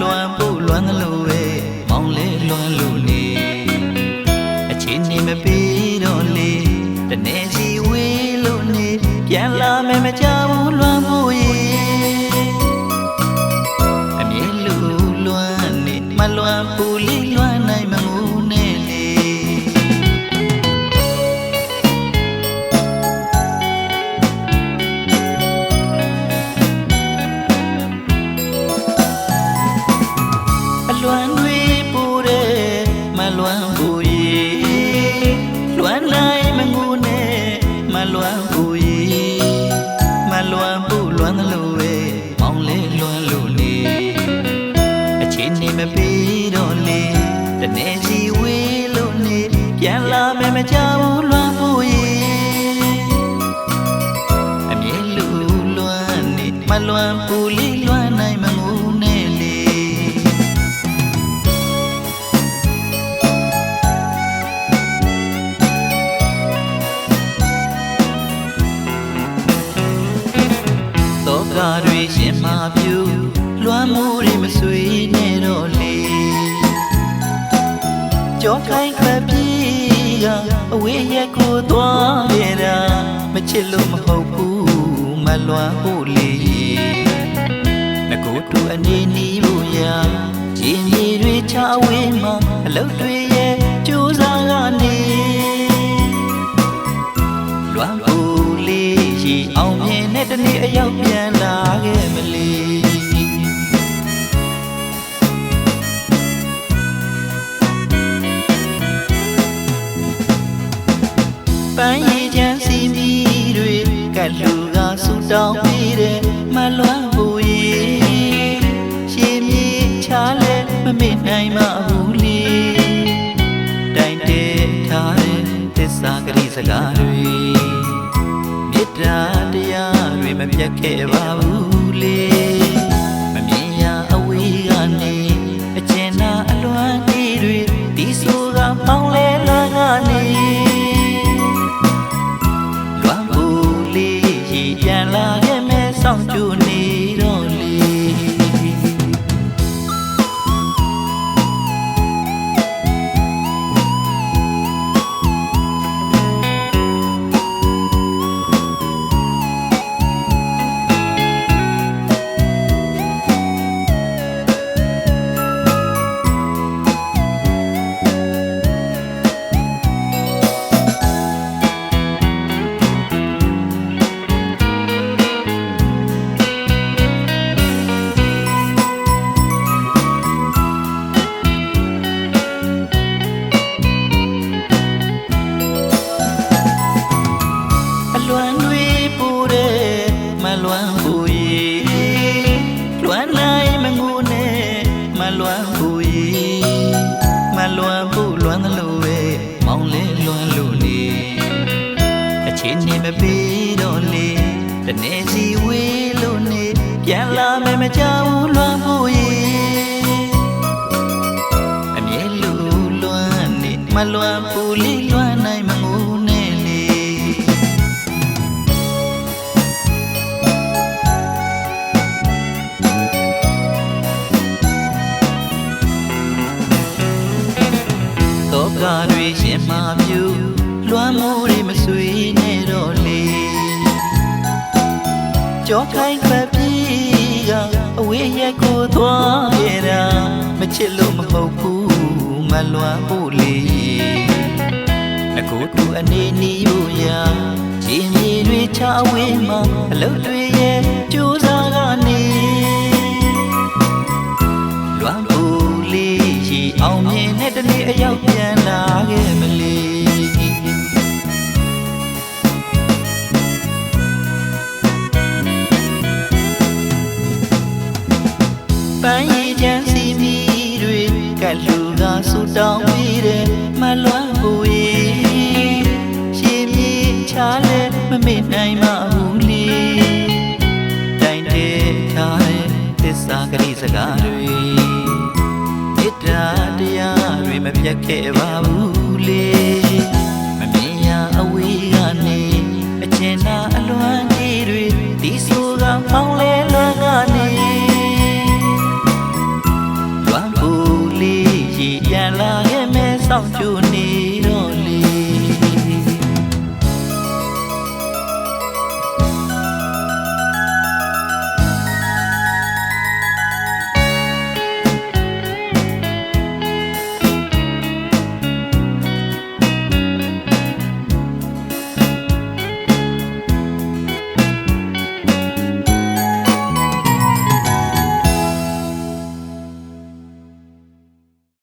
လွမ်းဘူးရီမလွမ်းဘူးလွမ်းသလို လွမ်းနိုင်မငူနဲ့မလွမ်းဘူးရီမလွမ်းဘူးလွမ်းသလိုပဲမောင်လဲလွမ်းလို့နေအချင်းနေမပြီးတော့လေတနေ့စီဝေးလို့နေပြန်လာမယ်မကြဘူးလွမ်းဘူးရီအမြဲလူလွမ်းနေမလွမ်းဘူးလီလွမ်းနိုင်မငူ ကတွေရှင်မာပြူလွမ်းမှုတွေမဆွေနဲ့တော့လေကြောခိုင်းခပ်ပြေးကအဝေးရက်ကိုသွားခဲ့တာမချစ်လို့မဟုတ်ဘူးမလွမ်းဖို့လေငကိုတူအနေနီးဖို့ရာခြေမြေတွေချဝေးမှာအလုတ်တွေ တောင်းပြီးတဲ့မလွမ်းပူရဲ့ရှင်မြေချားလဲမမေ့နိုင်မဘူးလေတိုင်တဲထားတဲ့သစ္စာဂရိစကားတွေမေတ္တာတရားတွေမပြတ်ခဲ့ပါဘူးလေမမြင်ရအဝေးကနေအကျဉ်းနာအလွမ်းတီးတွေဒီဆိုကမောင်း လွမ်းဘူးရီမလွမ်းဘူးလွမ်းသလိုပဲမောင်လဲလွမ်းလို့နေအချင်းနေမပေးတော့လေတနေ့စီဝေးလို့နေပြန်လာမယ်မကြောက်လွမ်းဘူးရီအမြဲလူလွမ်းနေမလွမ်းဘူးလိလွမ်း တွေရှင်မာပြူလွမ်းမှုတွေမဆွေနဲ့တော့လေကြောခိုင်းခပ်ပြေးကအဝေးရက်ကိုသွားခဲ့တာမချစ်လို့မဟုတ်ဘူးမလွမ်းဖို့လေငကိုတူအနေနီးဖို့ရာခြေမြေတွေချဝေးမှာအလုတ်တွေရဲ့ကြိုးစားက တောင်းပြီးတဲ့မလွမ်းပူရဲ့ရှင်မြေချားလဲမမေ့နိုင်ပါဘူးလေတိုင်တဲထားတဲ့သစ္စာဂရိစကားတွေမေတ္တာတရားတွေမပြတ်ခဲ့ပါဘ